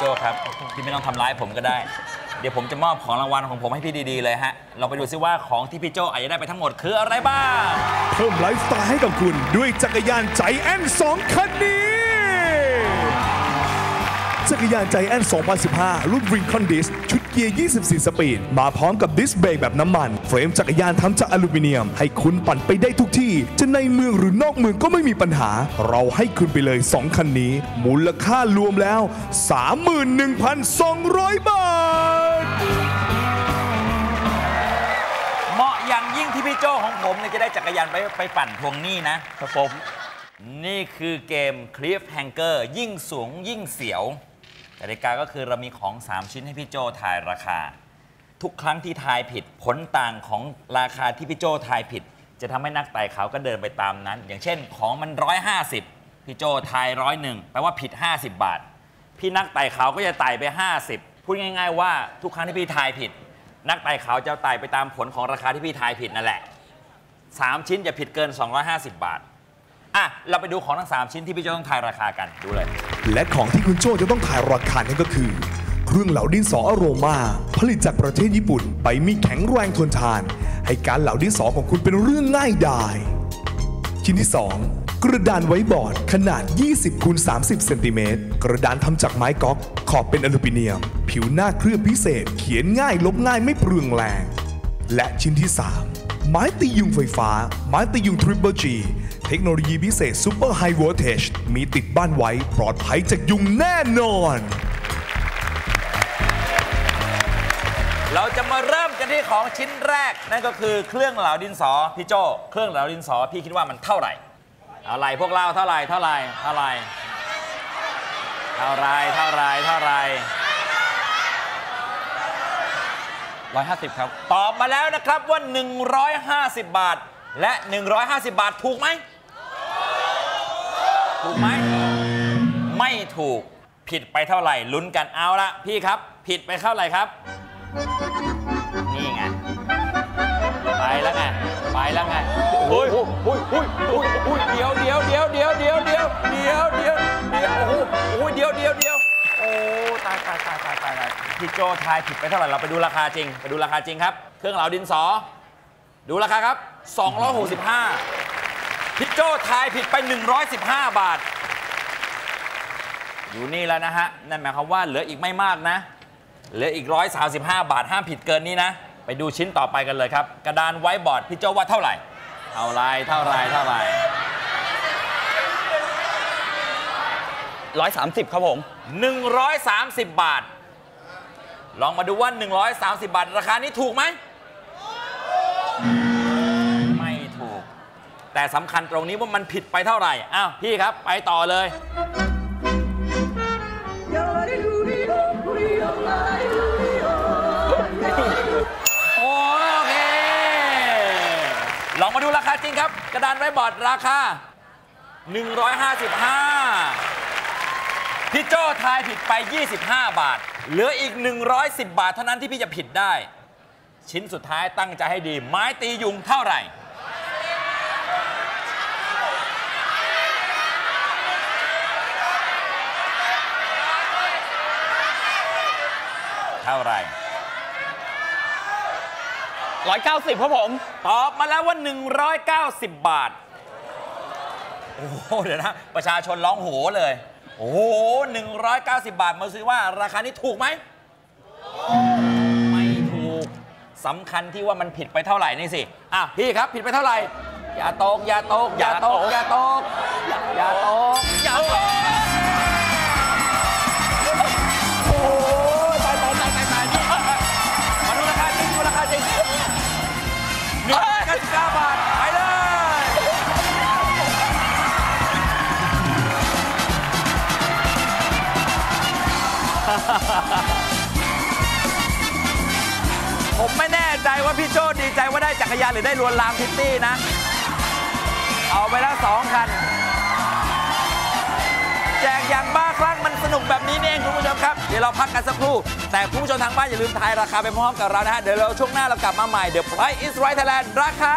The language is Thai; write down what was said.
โจครับพี่ไม่ต้องทำร้ายผมก็ได้ เดี๋ยวผมจะมอบของรางวัลของผมให้พี่ดีๆเลยฮะเราไปดูซิว่าของที่พี่โจอาจจะได้ไปทั้งหมดคืออะไรบ้าง เพิ่มไลฟ์สไตล์ให้กับคุณด้วยจักรยานใจแอน2คันนี้ จักรยานใจแอน 2015 รุ่น Rincon Disc ชุดเกียร์ 24 สปีด มาพร้อมกับดิสเบรกแบบน้ำมัน เฟรมจักรยานทำจากอลูมิเนียม ให้คุณปั่นไปได้ทุกที่ จะในเมืองหรือนอกเมืองก็ไม่มีปัญหา เราให้คุณไปเลย 2 คันนี้ มูลค่ารวมแล้ว 31,200 บาท เหมาะอย่างยิ่งที่พี่โจของผมเนี่ยจะได้จักรยานไปไปปั่นทวงหนี้นะครับผม นี่คือเกม Cliff Hanger ยิ่งสูงยิ่งเสียว กติกาก็คือเรามีของ 3 ชิ้นให้พี่โจทายราคา ทุกครั้งที่ทายผิดผลต่างของราคาที่พี่โจทายผิด จะทำให้นักไต่เขาก็เดินไปตามนั้น อย่างเช่นของมัน 150 พี่โจทายร้อยหนึ่งแปลว่าผิด 50 บาท พี่นักไต่เขาก็จะไต่ไป 50 พูดง่าย ๆ ว่าทุกครั้งที่พี่ทายผิด นักไต่เขาจะไต่ไปตามผลของราคาที่พี่ทายผิดนั่นแหละ 3 ชิ้นจะผิดเกิน 250 บาทอะเราไปดูของทั้ง 3 ชิ้นที่พี่โจต้องทายราคากันดูเลย และของที่คุณโจจะต้องถ่ายราคานั่นก็คือ เครื่องเหลาดินสออโรมา ผลิตจากประเทศญี่ปุ่น ไปมีแข็งแรงทนทาน ให้การเหลาดินสอของคุณเป็นเรื่องง่ายดายชิ้นที่ 2 กระดานไว้บอร์ดขนาด 20คูณ30 เซนติเมตร กระดานทำจากไม้ก๊อก ขอบเป็นอลูมิเนียม ผิวหน้าเคลือบพิเศษ เขียนง่ายลบง่ายไม่เปลืองแรง และชิ้นที่ 3 ไม้ตียุงไฟฟ้า ไม้ตียุง Triple G เทคโนโลยีพิเศษ Super High Voltage มีติดบ้านไว้ปลอดภัยจากยุงแน่นอน เราจะมาเริ่มกันที่ของชิ้นแรก นั่นก็คือเครื่องเหลาดินสอพี่โจเครื่องเหลาดินสอพี่คิดว่ามันเท่าไหร่อะไรพวกเราเท่าไหร่เท่าไหร่เท่าไหร่เท่าไหร่เท่าไหร่เท่าไหร่ร้อยห้าสิบครับ ตอบมาแล้วนะครับว่า 150 บาท และ 150 บาท ถูกไหม ถูกไหมไม่ถูกผิดไปเท่าไหร่ลุ้นกันเอาละพี่ครับ ผิดไปเท่าไหร่ครับ นี่ไงไปแล้วไงไปแล้วไงโอ้ยโอ้ยโอ้ยโอ้ยโอ้ยเดี๋ยวเดี๋ยวเดี๋ยวเดี๋ยวเดี๋ยวเดี๋ยวเดี๋ยวเดี๋ยวเดี๋ยวโอ้โหโอ้ยเดี๋ยวเดี๋ยวเดี๋ยวโอ้ตายตายตายตายตายตายพี่โจทายผิดไปเท่าไหร่เราไปดูราคาจริง ไปดูราคาจริงครับ เครื่องเหลาดินสอ ดูราคาครับ 265 พี่โจทายผิดไป 115 บาท อยู่นี่แล้วนะฮะ นั่นหมายความว่าเหลืออีกไม่มากนะ เหลืออีก 135 บาท ห้ามผิดเกินนี้นะ ไปดูชิ้นต่อไปกันเลยครับ กระดานไว้บอร์ดพี่โจว่าเท่าไหร่ เท่าไรเท่าไรเท่าไรร้อยสามสิบครับผม 130 บาท ลองมาดูว่า 130 บาท ราคานี้ถูกไหมไม่ แต่สำคัญตรงนี้ว่ามันผิดไปเท่าไหร่ อ้าว พี่ครับ ไปต่อเลยโอเค ลองมาดูราคาจริงครับ กระดานไว้บอร์ดราคา 155 พี่โจ้ทายผิดไป 25 บาท เหลืออีก 110 บาทเท่านั้นที่พี่จะผิดได้ ชิ้นสุดท้ายตั้งใจให้ดี ไม้ตียุงเท่าไหร่ ท่าไหร่ร้อยเก้าสิบครับผม ตอบมาแล้วว่า 190 บาท โอ้โห เดี๋ยวนะ ประชาชนร้องโหเลย โอ้โห 190 บาท มาซื้อว่าราคานี้ถูกไหม ไม่ถูกสำคัญที่ว่ามันผิดไปเท่าไหร่นี่สิ อะ พี่ครับผิดไปเท่าไหร่ อย่าตก อย่าตก อย่าตก อย่าตก อย่าตก อย่าตก ผมไม่แน่ใจว่าพี่โจ้ดีใจว่าได้จักรยานหรือได้ลวนลามพิตตี้นะ เอาไปแล้วสองคัน แจกอย่างบ้าคลั่งมันสนุกแบบนี้นี่เองคุณผู้ชมครับ เดี๋ยวเราพักกันสักครู่ แต่คุณผู้ชมทางบ้านอย่าลืมทายราคาไปพร้อมกับเรานะฮะ เดี๋ยวเราช่วงหน้าเรากลับมาใหม่ The Price is Right Thailand ราคา